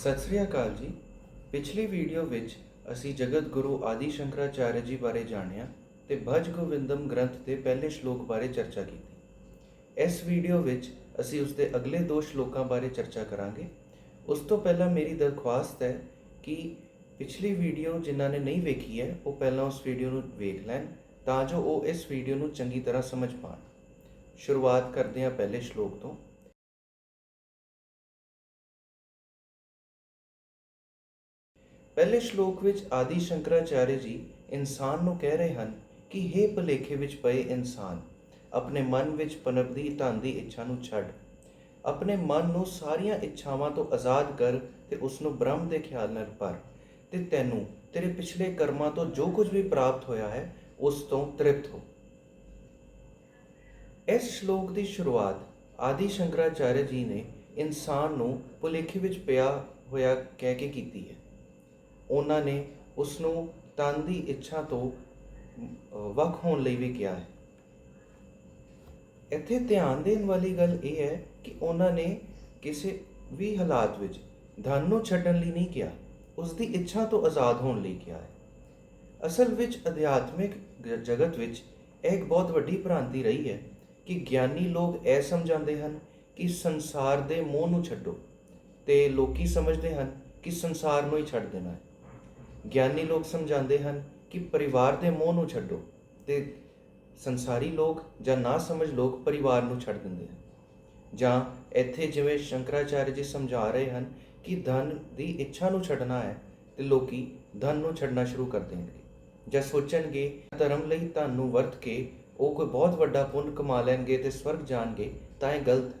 ਸਤਿ ਸ੍ਰੀ ਅਕਾਲ ਜੀ। ਪਿਛਲੀ ਵੀਡੀਓ ਵਿੱਚ ਅਸੀਂ ਜਗਤ ਗੁਰੂ ਆਦਿ ਸ਼ੰਕਰਾਚਾਰਿਆ ਜੀ ਬਾਰੇ ਜਾਣਿਆ ਤੇ ਭਜ ਗੋਵਿੰਦਮ ਗ੍ਰੰਥ ਦੇ ਪਹਿਲੇ ਸ਼ਲੋਕ ਬਾਰੇ ਚਰਚਾ ਕੀਤੀ। ਇਸ ਵੀਡੀਓ ਵਿੱਚ ਅਸੀਂ ਉਸ ਦੇ ਅਗਲੇ ਦੋ ਸ਼ਲੋਕਾਂ ਬਾਰੇ ਚਰਚਾ ਕਰਾਂਗੇ। ਉਸ ਤੋਂ ਪਹਿਲਾਂ ਮੇਰੀ ਦਰਖਾਸਤ ਹੈ ਕਿ ਪਿਛਲੀ ਵੀਡੀਓ ਜਿਨ੍ਹਾਂ ਨੇ ਨਹੀਂ ਵੇਖੀ ਹੈ, ਉਹ ਪਹਿਲਾਂ ਉਸ ਵੀਡੀਓ ਨੂੰ ਵੇਖ ਲੈਣ ਤਾਂ ਜੋ ਉਹ ਇਸ ਵੀਡੀਓ ਨੂੰ ਚੰਗੀ ਤਰ੍ਹਾਂ ਸਮਝ ਪਾਣ। ਸ਼ੁਰੂਆਤ ਕਰਦੇ ਹਾਂ ਪਹਿਲੇ ਸ਼ਲੋਕ ਤੋਂ। ਪਹਿਲੇ ਸ਼ਲੋਕ ਵਿੱਚ ਆਦਿ ਸ਼ੰਕਰਾਚਾਰਿਆ ਜੀ ਇਨਸਾਨ ਨੂੰ ਕਹਿ ਰਹੇ ਹਨ ਕਿ हे ਭਲੇਖੇ ਵਿੱਚ ਪਏ ਇਨਸਾਨ, ਆਪਣੇ ਮਨ ਵਿੱਚ ਪਨਪਦੀ ਧਨ ਦੀ ਇੱਛਾ ਨੂੰ ਛੱਡ। ਆਪਣੇ ਮਨ ਨੂੰ ਸਾਰੀਆਂ ਇੱਛਾਵਾਂ ਤੋਂ ਆਜ਼ਾਦ ਕਰ ਤੇ ਉਸ ਨੂੰ ਬ੍ਰਹਮ ਦੇ ਖਿਆਲ ਨਾਲ ਭਰ। ਤੇ ਤੈਨੂੰ, ਤੇਰੇ ਪਿਛਲੇ ਕਰਮਾਂ ਤੋਂ ਜੋ ਕੁਝ ਵੀ ਪ੍ਰਾਪਤ ਹੋਇਆ ਹੈ, ਉਸ ਤੋਂ ਤ੍ਰਿਪਤ ਹੋ। ਇਸ ਸ਼ਲੋਕ ਦੀ ਸ਼ੁਰੂਆਤ ਆਦਿ ਸ਼ੰਕਰਾਚਾਰਿਆ ਜੀ ਨੇ ਇਨਸਾਨ ਨੂੰ ਭੁਲੇਖੇ ਵਿੱਚ ਪਿਆ ਹੋਇਆ ਕਹਿ ਕੇ ਕੀਤੀ ਹੈ। ਉਹਨਾਂ ਨੇ ਉਸ ਨੂੰ ਤਨ ਦੀ ਇੱਛਾ ਤੋਂ ਵੱਖ ਹੋਣ ਲਈ ਵੀ ਕਿਹਾ ਹੈ। ਇੱਥੇ ਧਿਆਨ ਦੇਣ ਵਾਲੀ ਗੱਲ ਇਹ ਹੈ ਕਿ ਉਹਨਾਂ ਨੇ ਕਿਸੇ ਵੀ ਹਾਲਾਤ ਵਿੱਚ ਧਨ ਨੂੰ ਛੱਡਣ ਲਈ ਨਹੀਂ ਕਿਹਾ ਉਸ ਦੀ ਇੱਛਾ ਤੋਂ ਆਜ਼ਾਦ ਹੋਣ ਲਈ ਕਿਹਾ ਹੈ। ਅਸਲ ਵਿੱਚ ਅਧਿਆਤਮਿਕ ਜਗਤ ਵਿੱਚ ਇਹ ਇੱਕ ਬਹੁਤ ਵੱਡੀ ਭ੍ਰਾਂਤੀ ਰਹੀ ਹੈ ਕਿ ਗਿਆਨੀ ਲੋਕ ਇਹ ਸਮਝਾਉਂਦੇ ਹਨ ਕਿ ਸੰਸਾਰ ਦੇ ਮੋਹ ਨੂੰ ਛੱਡੋ ਤੇ ਲੋਕੀ ਸਮਝਦੇ ਹਨ ਕਿ ਸੰਸਾਰ ਨੂੰ ਹੀ ਛੱਡ ਦੇਣਾ ਹੈ। ਗਿਆਨੀ ਲੋਕ ਸਮਝਾਉਂਦੇ ਹਨ ਕਿ ਪਰਿਵਾਰ ਦੇ ਮੋਹ ਨੂੰ ਛੱਡੋ ਤੇ ਸੰਸਾਰੀ ਲੋਕ ਜਾਂ ਨਾ ਸਮਝ ਲੋਕ ਪਰਿਵਾਰ ਨੂੰ ਛੱਡ ਦਿੰਦੇ ਹਨ। ਜਾਂ ਇੱਥੇ ਜਿਵੇਂ ਸ਼ੰਕਰਾਚਾਰਿਆ ਜੀ ਸਮਝਾ ਰਹੇ ਹਨ ਕਿ ਧਨ ਦੀ ਇੱਛਾ ਨੂੰ ਛੱਡਣਾ ਹੈ ਤੇ ਲੋਕੀ ਧਨ ਨੂੰ ਛੱਡਣਾ ਸ਼ੁਰੂ ਕਰ ਦੇਣਗੇ। ਜਾਂ ਸੋਚਣਗੇ, ਧਰਮ ਲਈ ਧਨ ਨੂੰ ਵਰਤ ਕੇ ਉਹ ਕੋਈ ਬਹੁਤ ਵੱਡਾ ਪੁੰਨ ਕਮਾ ਲੈਣਗੇ ਤੇ ਸਵਰਗ ਜਾਣਗੇ, ਤਾਂ ਇਹ ਗਲਤ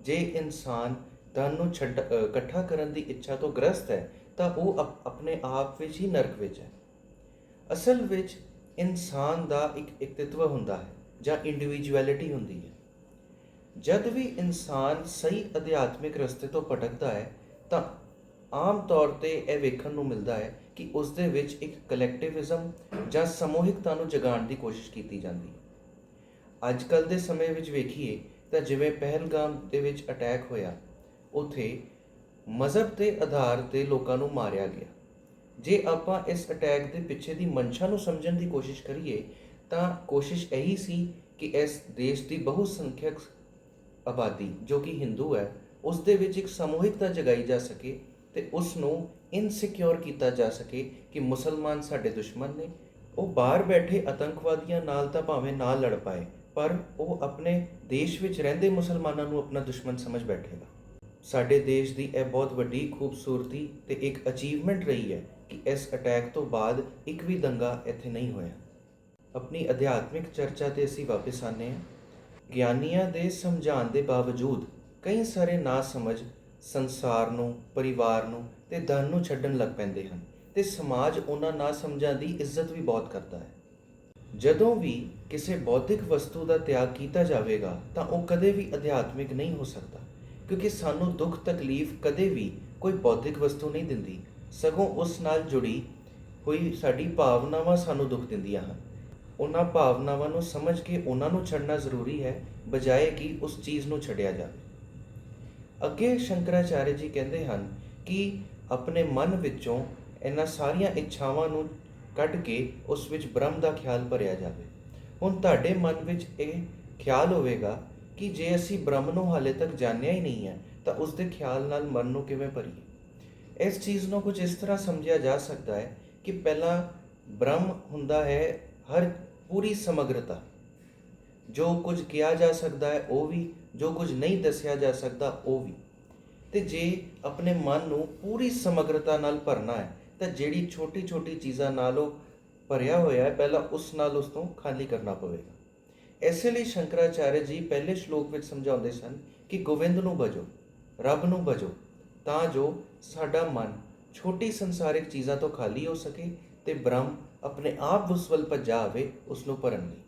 ਜੇ ਇਨਸਾਨ ਧਨ ਨੂੰ ਛੱਡ ਇਕੱਠਾ ਕਰਨ ਦੀ ਇੱਛਾ ਤੋਂ ਗ੍ਰਸਤ ਹੈ, ਤਾਂ ਉਹ ਅਪ- ਆਪਣੇ ਆਪ ਵਿੱਚ ਹੀ ਨਰਕ ਵਿੱਚ ਹੈ। ਅਸਲ ਵਿੱਚ ਇਨਸਾਨ ਦਾ ਇੱਕ ਇਕਤਿਤਵ ਹੁੰਦਾ ਹੈ, ਜਾਂ ਇੰਡੀਵਿਜੂਅਲਿਟੀ ਹੁੰਦੀ ਹੈ। ਜਦ ਵੀ ਇਨਸਾਨ ਸਹੀ ਅਧਿਆਤਮਿਕ ਰਸਤੇ ਤੋਂ ਭਟਕਦਾ ਹੈ, ਤਾਂ ਆਮ ਤੌਰ ਤੇ ਇਹ ਵੇਖਣ ਨੂੰ ਮਿਲਦਾ ਹੈ ਕਿ ਉਸ ਦੇ ਵਿੱਚ ਇੱਕ ਕਲੈਕਟਿਵਿਜ਼ਮ ਜਾਂ ਸਮੂਹਿਕਤਾ ਨੂੰ ਜਗਾਉਣ ਦੀ ਕੋਸ਼ਿਸ਼ ਕੀਤੀ ਜਾਂਦੀ ਹੈ। ਅੱਜ ਕੱਲ ਦੇ ਸਮੇਂ ਵਿੱਚ ਵੇਖੀਏ, ਤਾਂ ਜਿਵੇਂ ਪਹਿਲਗਾਮ ਦੇ ਵਿੱਚ ਅਟੈਕ ਹੋਇਆ ਉੱਥੇ ਮਜ਼ਹਬ ਦੇ ਆਧਾਰ ਤੇ ਲੋਕਾਂ ਨੂੰ ਮਾਰਿਆ ਗਿਆ। ਜੇ ਆਪਾਂ ਇਸ ਅਟੈਕ ਦੇ ਪਿੱਛੇ ਦੀ ਮਨਸ਼ਾ ਨੂੰ ਸਮਝਣ ਦੀ ਕੋਸ਼ਿਸ਼ ਕਰੀਏ, ਤਾਂ ਕੋਸ਼ਿਸ਼ ਇਹੀ ਸੀ ਕਿ ਇਸ ਦੇਸ਼ ਦੀ ਬਹੁਸੰਖਿਅਕ ਆਬਾਦੀ, ਜੋ ਕਿ ਹਿੰਦੂ ਹੈ, ਉਸ ਦੇ ਵਿੱਚ ਇੱਕ ਸਮੂਹਿਕਤਾ ਜਗਾਈ ਜਾ ਸਕੇ ਤੇ ਉਸ ਨੂੰ ਇਨਸਿਕਿਉਰ ਕੀਤਾ ਜਾ ਸਕੇ ਕਿ ਮੁਸਲਮਾਨ ਸਾਡੇ ਦੁਸ਼ਮਣ ਨੇ। ਉਹ ਬਾਹਰ ਬੈਠੇ ਆਤੰਕਵਾਦੀਆਂ ਨਾਲ ਤਾਂ ਭਾਵੇਂ ਨਾ ਲੜ ਪਾਏ, ਪਰ ਉਹ ਆਪਣੇ ਦੇਸ਼ ਵਿੱਚ ਰਹਿੰਦੇ ਮੁਸਲਮਾਨਾਂ ਨੂੰ ਆਪਣਾ ਦੁਸ਼ਮਣ ਸਮਝ ਬੈਠੇਗਾ। ਸਾਡੇ ਦੇਸ਼ ਦੀ ਇਹ ਬਹੁਤ ਵੱਡੀ ਖੂਬਸੂਰਤੀ ਤੇ ਇੱਕ ਅਚੀਵਮੈਂਟ ਰਹੀ ਹੈ ਕਿ ਇਸ ਅਟੈਕ ਤੋਂ ਬਾਅਦ ਇੱਕ ਵੀ ਦੰਗਾ ਇੱਥੇ ਨਹੀਂ ਹੋਇਆ। ਆਪਣੀ ਅਧਿਆਤਮਿਕ ਚਰਚਾ ਤੇ ਅਸੀਂ ਵਾਪਸ ਆਨੇ ਹਾਂ। ਗਿਆਨੀਆਂ ਦੇ ਸਮਝਾਉਣ ਦੇ ਬਾਵਜੂਦ ਕਈ ਸਾਰੇ ਨਾ ਸਮਝ ਸੰਸਾਰ ਨੂੰ, ਪਰਿਵਾਰ ਨੂੰ ਤੇ ਧਨ ਨੂੰ ਛੱਡਣ ਲੱਗ ਪੈਂਦੇ ਹਨ ਤੇ ਸਮਾਜ ਉਹਨਾਂ ਨਾ ਸਮਝਾਂ ਦੀ ਇੱਜ਼ਤ ਵੀ ਬਹੁਤ ਕਰਦਾ ਹੈ। ਜਦੋਂ ਵੀ ਕਿਸੇ ਬੌਧਿਕ ਵਸਤੂ ਦਾ ਤਿਆਗ ਕੀਤਾ ਜਾਵੇਗਾ ਤਾਂ ਉਹ ਕਦੇ ਵੀ ਅਧਿਆਤਮਿਕ ਨਹੀਂ ਹੋ ਸਕਦਾ। ਕਿਉਂਕਿ ਸਾਨੂੰ ਦੁੱਖ ਤਕਲੀਫ ਕਦੇ ਵੀ ਕੋਈ ਬੌਧਿਕ ਵਸਤੂ ਨਹੀਂ ਦਿੰਦੀ। ਸਗੋਂ ਉਸ ਨਾਲ ਜੁੜੀ ਹੋਈ ਸਾਡੀ ਭਾਵਨਾਵਾਂ ਸਾਨੂੰ ਦੁੱਖ ਦਿੰਦੀਆਂ ਹਨ। ਉਹਨਾਂ ਭਾਵਨਾਵਾਂ ਨੂੰ ਸਮਝ ਕੇ ਉਹਨਾਂ ਨੂੰ ਛੱਡਣਾ ਜ਼ਰੂਰੀ ਹੈ, ਬਜਾਏ ਕਿ ਉਸ ਚੀਜ਼ ਨੂੰ ਛੱਡਿਆ ਜਾਵੇ। ਅੱਗੇ ਸ਼ੰਕਰਾਚਾਰਿਆ ਜੀ ਕਹਿੰਦੇ ਹਨ ਕਿ ਆਪਣੇ ਮਨ ਵਿੱਚੋਂ ਇਹਨਾਂ ਸਾਰੀਆਂ ਇੱਛਾਵਾਂ ਨੂੰ ਕੱਢ ਕੇ ਉਸ ਵਿੱਚ ਬ੍ਰਹਮ ਦਾ ਖਿਆਲ ਭਰਿਆ ਜਾਵੇ। ਹੁਣ ਤੁਹਾਡੇ ਮਨ ਵਿੱਚ ਇਹ ਖਿਆਲ ਹੋਵੇਗਾ ਕਿ ਜੇ ਅਸੀਂ ਬ੍ਰਹਮ ਨੂੰ ਹਾਲੇ ਤੱਕ ਜਾਣਿਆ ਹੀ ਨਹੀਂ ਹੈ, ਤਾਂ ਉਸ ਦੇ ਖਿਆਲ ਨਾਲ ਮਨ ਨੂੰ ਕਿਵੇਂ ਭਰੀਏ? ਇਸ ਚੀਜ਼ ਨੂੰ ਕੁਝ ਇਸ ਤਰ੍ਹਾਂ ਸਮਝਿਆ ਜਾ ਸਕਦਾ ਹੈ ਕਿ ਪਹਿਲਾਂ ਬ੍ਰਹਮ ਹੁੰਦਾ ਹੈ ਹਰ ਪੂਰੀ ਸਮਗਰਤਾ। ਜੋ ਕੁਝ ਕਿਹਾ ਜਾ ਸਕਦਾ ਹੈ, ਉਹ ਵੀ, ਜੋ ਕੁਝ ਨਹੀਂ ਦੱਸਿਆ ਜਾ ਸਕਦਾ, ਉਹ ਵੀ। ਤੇ ਜੇ ਆਪਣੇ ਮਨ ਨੂੰ ਪੂਰੀ ਸਮਗਰਤਾ ਨਾਲ ਭਰਨਾ ਹੈ, ਤਾਂ ਜਿਹੜੀ ਛੋਟੀ ਛੋਟੀ ਚੀਜ਼ਾਂ ਨਾਲ ਉਹ ਭਰਿਆ ਹੋਇਆ ਹੈ, ਪਹਿਲਾਂ ਉਸ ਨਾਲ ਉਸ ਤੋਂ ਖਾਲੀ ਕਰਨਾ ਪਵੇਗਾ। ਇਸੇ ਲਈ ਸ਼ੰਕਰਾਚਾਰਿਆ ਜੀ ਪਹਿਲੇ ਸ਼ਲੋਕ ਵਿੱਚ ਸਮਝਾਉਂਦੇ ਸਨ ਕਿ ਗੋਵਿੰਦ ਨੂੰ ਭਜੋ ਰੱਬ ਨੂੰ ਭਜੋ ਤਾਂ ਜੋ ਸਾਡਾ ਮਨ ਛੋਟੀ ਸੰਸਾਰਿਕ ਚੀਜ਼ਾਂ ਤੋਂ ਖਾਲੀ ਹੋ ਸਕੇ ਤੇ ਬ੍ਰਹਮ ਆਪਣੇ ਆਪ ਉਸ ਵੱਲ ਭੱਜਾ ਆਵੇ ਉਸ ਨੂੰ ਭਰਨ ਲਈ।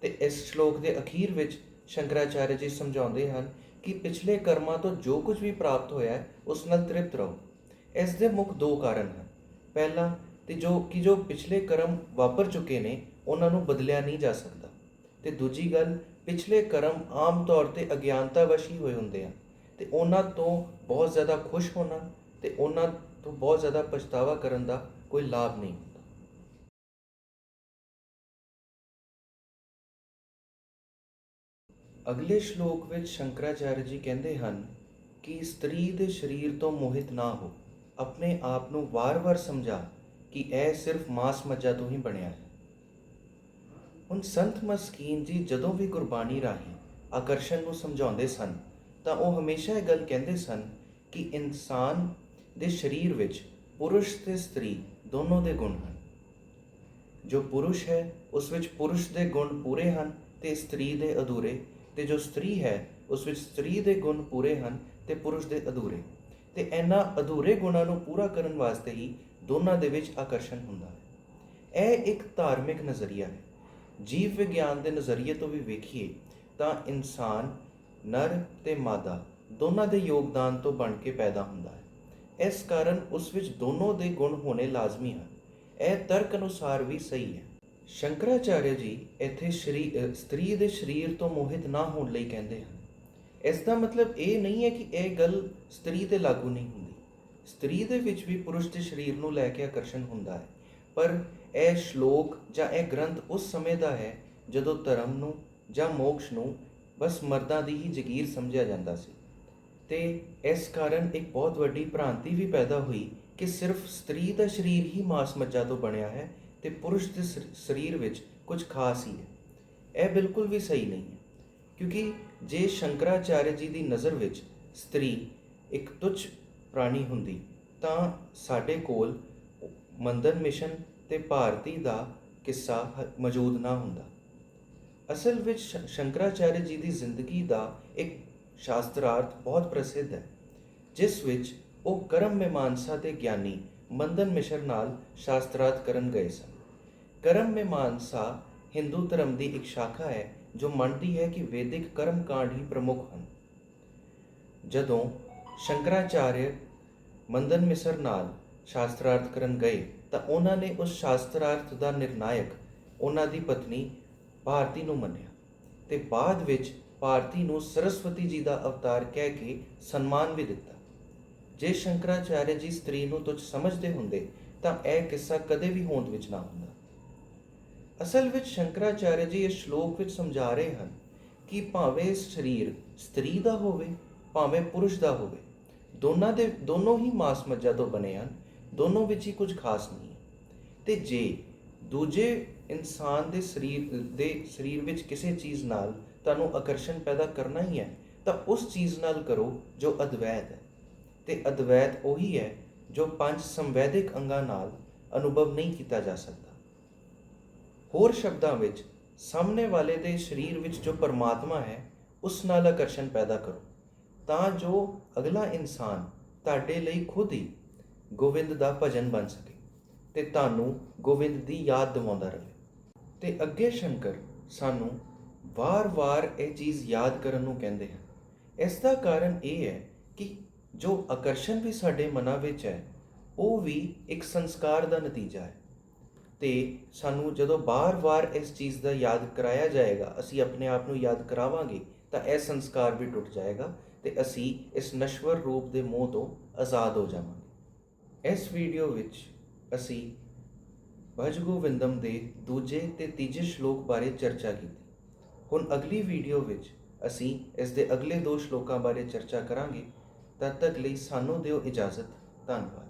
ਤੇ ਇਸ ਸ਼ਲੋਕ ਦੇ ਅਖੀਰ ਵਿੱਚ ਸ਼ੰਕਰਾਚਾਰਿਆ ਜੀ ਸਮਝਾਉਂਦੇ ਹਨ ਕਿ ਪਿਛਲੇ ਕਰਮਾਂ ਤੋਂ ਜੋ ਕੁਝ ਵੀ ਪ੍ਰਾਪਤ ਹੋਇਆ ਹੈ, ਉਸ ਨਾਲ ਤ੍ਰਿਪਤ ਰਹੋ। ਇਸ ਦੇ ਮੁੱਖ ਦੋ ਕਾਰਨ ਹਨ। ਪਹਿਲਾ, ਤੇ ਜੋ ਕਿ ਜੋ ਪਿਛਲੇ ਕਰਮ ਵਾਪਰ ਚੁੱਕੇ ਨੇ, ਉਹਨਾਂ ਨੂੰ ਬਦਲਿਆ ਨਹੀਂ ਜਾ ਸਕਦਾ। ਤੇ ਦੂਜੀ ਗੱਲ, ਪਿਛਲੇ ਕਰਮ ਆਮ ਤੌਰ ਤੇ ਅਗਿਆਨਤਾ ਵਸ਼ ਹੀ ਹੋਏ ਹੁੰਦੇ ਆ। ਤੇ ਉਹਨਾਂ ਤੋਂ ਬਹੁਤ ਜ਼ਿਆਦਾ ਖੁਸ਼ ਹੋਣਾ ਤੇ ਉਹਨਾਂ ਤੋਂ ਬਹੁਤ ਜ਼ਿਆਦਾ ਪਛਤਾਵਾ ਕਰਨ ਦਾ ਕੋਈ ਲਾਭ ਨਹੀਂ ਹੁੰਦਾ। ਅਗਲੇ ਸ਼ਲੋਕ ਵਿੱਚ ਸ਼ੰਕਰਾਚਾਰਿਆ ਜੀ ਕਹਿੰਦੇ ਹਨ ਕਿ ਸਤਰੀ ਦੇ ਸਰੀਰ ਤੋਂ ਮੋਹਿਤ ਨਾ ਹੋ, ਆਪਣੇ ਆਪ ਨੂੰ ਵਾਰ-ਵਾਰ ਸਮਝਾ ਕਿ ਇਹ ਸਿਰਫ ਮਾਸ ਮੱਜਾ ਤੋਂ ਹੀ ਬਣਿਆ ਹੈ। ਹੁਣ ਸੰਤ ਮਸਕੀਨ ਜੀ ਜਦੋਂ ਵੀ ਗੁਰਬਾਣੀ ਰਾਹੀਂ ਆਕਰਸ਼ਣ ਨੂੰ ਸਮਝਾਉਂਦੇ ਸਨ, ਤਾਂ ਉਹ ਹਮੇਸ਼ਾ ਇਹ ਗੱਲ ਕਹਿੰਦੇ ਸਨ ਕਿ ਇਨਸਾਨ ਦੇ ਸਰੀਰ ਵਿੱਚ ਪੁਰਸ਼ ਤੇ ਇਸਤਰੀ ਦੋਨੋਂ ਦੇ ਗੁਣ ਹਨ। ਜੋ ਪੁਰਸ਼ ਹੈ, ਉਸ ਵਿੱਚ ਪੁਰਸ਼ ਦੇ ਗੁਣ ਪੂਰੇ ਹਨ ਤੇ ਇਸਤਰੀ ਦੇ ਅਧੂਰੇ, ਤੇ ਜੋ ਇਸਤਰੀ ਹੈ, ਉਸ ਵਿੱਚ ਇਸਤਰੀ ਦੇ ਗੁਣ ਪੂਰੇ ਹਨ ਤੇ ਪੁਰਸ਼ ਦੇ ਅਧੂਰੇ। ਤੇ ਇਹਨਾਂ ਅਧੂਰੇ ਗੁਣਾਂ ਨੂੰ ਪੂਰਾ ਕਰਨ ਵਾਸਤੇ ਹੀ ਦੋਨਾਂ ਦੇ ਵਿੱਚ ਆਕਰਸ਼ਣ ਹੁੰਦਾ ਹੈ। ਇਹ ਇੱਕ ਧਾਰਮਿਕ ਨਜ਼ਰੀਆ ਹੈ। ਜੀਵ ਵਿਗਿਆਨ ਦੇ ਨਜ਼ਰੀਏ ਤੋਂ ਵੀ ਵੇਖੀਏ ਤਾਂ ਇਨਸਾਨ, ਨਰ ਤੇ ਮਾਦਾ ਦੋਨਾਂ ਦੇ ਯੋਗਦਾਨ ਤੋਂ ਬਣ ਕੇ ਪੈਦਾ ਹੁੰਦਾ ਹੈ। ਇਸ ਕਾਰਨ ਉਸ ਵਿੱਚ ਦੋਨੋਂ ਦੇ ਗੁਣ ਹੋਣੇ ਲਾਜ਼ਮੀ ਹਨ। ਇਹ ਤਰਕ ਅਨੁਸਾਰ ਵੀ ਸਹੀ ਹੈ। ਸ਼ੰਕਰਾਚਾਰਿਆ ਜੀ ਇੱਥੇ ਸ਼ਰੀ ਸਤਰੀ ਦੇ ਸਰੀਰ ਤੋਂ ਮੋਹਿਤ ਨਾ ਹੋਣ ਲਈ ਕਹਿੰਦੇ ਹਨ। ਇਸ ਦਾ ਮਤਲਬ ਇਹ ਨਹੀਂ ਹੈ ਕਿ ਇਹ ਗੱਲ ਸਤਰੀ ਤੇ ਲਾਗੂ ਨਹੀਂ ਹੁੰਦੀ। ਸਤਰੀ ਦੇ ਵਿੱਚ ਵੀ ਪੁਰਸ਼ ਦੇ ਸਰੀਰ ਨੂੰ ਲੈ ਕੇ ਆਕਰਸ਼ਣ ਹੁੰਦਾ ਹੈ। ਪਰ ਇਹ ਸ਼ਲੋਕ ਜਾਂ ਇਹ ਗ੍ਰੰਥ ਉਸ ਸਮੇਂ ਦਾ ਹੈ ਜਦੋਂ ਧਰਮ ਨੂੰ ਜਾਂ ਮੋਕਸ਼ ਨੂੰ ਬਸ ਮਰਦਾਂ ਦੀ ਹੀ ਜ਼ਗੀਰ ਸਮਝਿਆ ਜਾਂਦਾ ਸੀ। ਤੇ ਇਸ ਕਾਰਨ ਇੱਕ ਬਹੁਤ ਵੱਡੀ ਭ੍ਰਾਂਤੀ ਵੀ ਪੈਦਾ ਹੋਈ ਕਿ ਸਿਰਫ ਸਤਰੀ ਦਾ ਸਰੀਰ ਹੀ ਮਾਸ ਮੱਜਾ ਤੋਂ ਬਣਿਆ ਹੈ ਤੇ ਪੁਰਸ਼ ਦੇ ਸਰ- ਸਰੀਰ ਵਿੱਚ ਕੁਝ ਖਾਸ ਹੀ ਹੈ। ਇਹ ਬਿਲਕੁਲ ਵੀ ਸਹੀ ਨਹੀਂ ਹੈ, ਕਿਉਂਕਿ ਜੇ ਸ਼ੰਕਰਾਚਾਰਿਆ ਜੀ ਦੀ ਨਜ਼ਰ ਵਿੱਚ ਸਤਰੀ ਇੱਕ ਤੁੱਛ ਪ੍ਰਾਣੀ ਹੁੰਦੀ ਤਾਂ ਸਾਡੇ ਕੋਲ ਮੰਦਨ ਮਿਸ਼ਨ ਤੇ ਭਾਰਤੀ ਦਾ ਕਿੱਸਾ ਹ- ਮੌਜੂਦ ਨਾ ਹੁੰਦਾ। ਅਸਲ ਵਿੱਚ ਸ਼ੰਕਰਾਚਾਰਿਆ ਜੀ ਦੀ ਜ਼ਿੰਦਗੀ ਦਾ ਇੱਕ ਸ਼ਾਸਤਰਾਰਥ ਬਹੁਤ ਪ੍ਰਸਿੱਧ ਹੈ, ਜਿਸ ਵਿੱਚ ਉਹ ਕਰਮ ਮੀਮਾਂਸਾ ਦੇ ਗਿਆਨੀ ਮੰਦਨ ਮਿਸ਼ਰ ਨਾਲ ਸ਼ਾਸਤਰਾਰਥ ਕਰਨ ਗਏ ਸਨ। ਕਰਮ ਮੀਮਾਂਸਾ ਹਿੰਦੂ ਧਰਮ ਦੀ ਇੱਕ ਸ਼ਾਖਾ ਹੈ, ਜੋ ਮੰਨਦੀ ਹੈ ਕਿ ਵੈਦਿਕ ਕਰਮ ਕਾਂਡ ਹੀ ਪ੍ਰਮੁੱਖ ਹਨ। ਜਦੋਂ ਸ਼ੰਕਰਾਚਾਰਿਆ ਮੰਦਨ ਮਿਸਰ ਨਾਲ ਸ਼ਾਸਤਰਾਰਥ ਕਰਨ ਗਏ ਤਾਂ ਉਹਨਾਂ ਨੇ ਉਸ ਸ਼ਾਸਤਰਾਰਥ ਦਾ ਨਿਰਣਾਇਕ ਉਹਨਾਂ ਦੀ ਪਤਨੀ ਭਾਰਤੀ ਨੂੰ ਮੰਨਿਆ ਤੇ ਬਾਅਦ ਵਿੱਚ ਭਾਰਤੀ ਨੂੰ ਸਰਸਵਤੀ ਜੀ ਦਾ ਅਵਤਾਰ ਕਹਿ ਕੇ ਸਨਮਾਨ ਵੀ ਦਿੱਤਾ। ਜੇ ਸ਼ੰਕਰਾਚਾਰਿਆ ਜੀ ਸਤਰੀ ਨੂੰ ਤੁਝ ਸਮਝਦੇ ਹੁੰਦੇ, ਤਾਂ ਇਹ ਕਿੱਸਾ ਕਦੇ ਵੀ ਹੋਂਦ ਵਿੱਚ ਨਾ ਹੁੰਦਾ। ਅਸਲ ਵਿੱਚ ਸ਼ੰਕਰਾਚਾਰਿਆ ਜੀ ਇਸ ਸ਼ਲੋਕ ਵਿੱਚ ਸਮਝਾ ਰਹੇ ਹਨ ਕਿ ਭਾਵੇਂ ਸਰੀਰ ਸਤਰੀ ਦਾ ਹੋਵੇ, ਭਾਵੇਂ ਪੁਰਸ਼ ਦਾ ਹੋਵੇ, ਦੋਨਾਂ ਦੇ, ਦੋਨੋਂ ਹੀ ਮਾਸ ਮੱਜਾ ਤੋਂ ਬਣੇ ਹਨ ਦੋਨੋਂ ਵਿੱਚ ਹੀ ਕੁਝ ਖਾਸ ਨਹੀਂ ਹੈ। ਤੇ ਜੇ ਦੂਜੇ ਇਨਸਾਨ ਦੇ ਸਰੀਰ ਦੇ ਸਰੀਰ ਵਿੱਚ ਕਿਸੇ ਚੀਜ਼ ਨਾਲ ਤੁਹਾਨੂੰ ਆਕਰਸ਼ਣ ਪੈਦਾ ਕਰਨਾ ਹੀ ਹੈ, ਤਾਂ ਉਸ ਚੀਜ਼ ਨਾਲ ਕਰੋ ਜੋ ਅਦਵੈਤ ਹੈ। ਤੇ ਅਦਵੈਤ ਉਹੀ ਹੈ ਜੋ ਪੰਜ ਸੰਵੈਦਿਕ ਅੰਗਾਂ ਨਾਲ ਅਨੁਭਵ ਨਹੀਂ ਕੀਤਾ ਜਾ ਸਕਦਾ। ਹੋਰ ਸ਼ਬਦਾਂ ਵਿੱਚ, ਸਾਹਮਣੇ ਵਾਲੇ ਦੇ ਸਰੀਰ ਵਿੱਚ ਜੋ ਪਰਮਾਤਮਾ ਹੈ, ਉਸ ਨਾਲ ਆਕਰਸ਼ਣ ਪੈਦਾ ਕਰੋ। ਤਾਂ ਜੋ ਅਗਲਾ ਇਨਸਾਨ ਤੁਹਾਡੇ ਲਈ ਖੁਦ ਹੀ ਗੋਵਿੰਦ ਦਾ ਭਜਨ ਬਣ ਸਕੇ ਤੇ ਤੁਹਾਨੂੰ ਗੋਵਿੰਦ ਦੀ ਯਾਦ ਦਿਵਾਉਂਦਾ ਰਹੇ। ਤੇ ਅੱਗੇ ਸ਼ੰਕਰ ਸਾਨੂੰ ਵਾਰ-ਵਾਰ ਇਹ ਚੀਜ਼ ਯਾਦ ਕਰਨ ਨੂੰ ਕਹਿੰਦੇ ਹਨ। ਇਸ ਦਾ ਕਾਰਨ ਇਹ ਹੈ ਕਿ ਜੋ ਆਕਰਸ਼ਣ ਵੀ ਸਾਡੇ ਮਨਾਂ ਵਿੱਚ ਹੈ, ਉਹ ਵੀ ਇੱਕ ਸੰਸਕਾਰ ਦਾ ਨਤੀਜਾ ਹੈ। ਤੇ ਸਾਨੂੰ ਜਦੋਂ ਬਾਰ-ਬਾਰ ਇਸ ਚੀਜ਼ ਦਾ ਯਾਦ ਕਰਾਇਆ ਜਾਏਗਾ, ਅਸੀਂ ਆਪਣੇ ਆਪ ਨੂੰ ਯਾਦ ਕਰਾਵਾਂਗੇ, ਤਾਂ ਇਹ ਸੰਸਕਾਰ ਵੀ ਟੁੱਟ ਜਾਏਗਾ ਤੇ ਅਸੀਂ ਇਸ ਨਸ਼ਵਰ ਰੂਪ ਦੇ ਮੋਹ ਤੋਂ ਆਜ਼ਾਦ ਹੋ ਜਾਵਾਂਗੇ। ਇਸ ਵੀਡੀਓ ਵਿੱਚ ਅਸੀਂ ਭਜ ਗੋਵਿੰਦਮ ਦੇ ਦੂਜੇ ਤੇ ਤੀਜੇ ਸ਼ਲੋਕ ਬਾਰੇ ਚਰਚਾ ਕੀਤੀ। ਹੁਣ ਅਗਲੀ ਵੀਡੀਓ ਵਿੱਚ ਅਸੀਂ ਇਸ ਦੇ ਅਗਲੇ ਦੋ ਸ਼ਲੋਕਾਂ ਬਾਰੇ ਚਰਚਾ ਕਰਾਂਗੇ। ਤਦ ਤੱਕ ਲਈ ਸਾਨੂੰ ਦਿਓ ਇਜਾਜ਼ਤ। ਧੰਨਵਾਦ।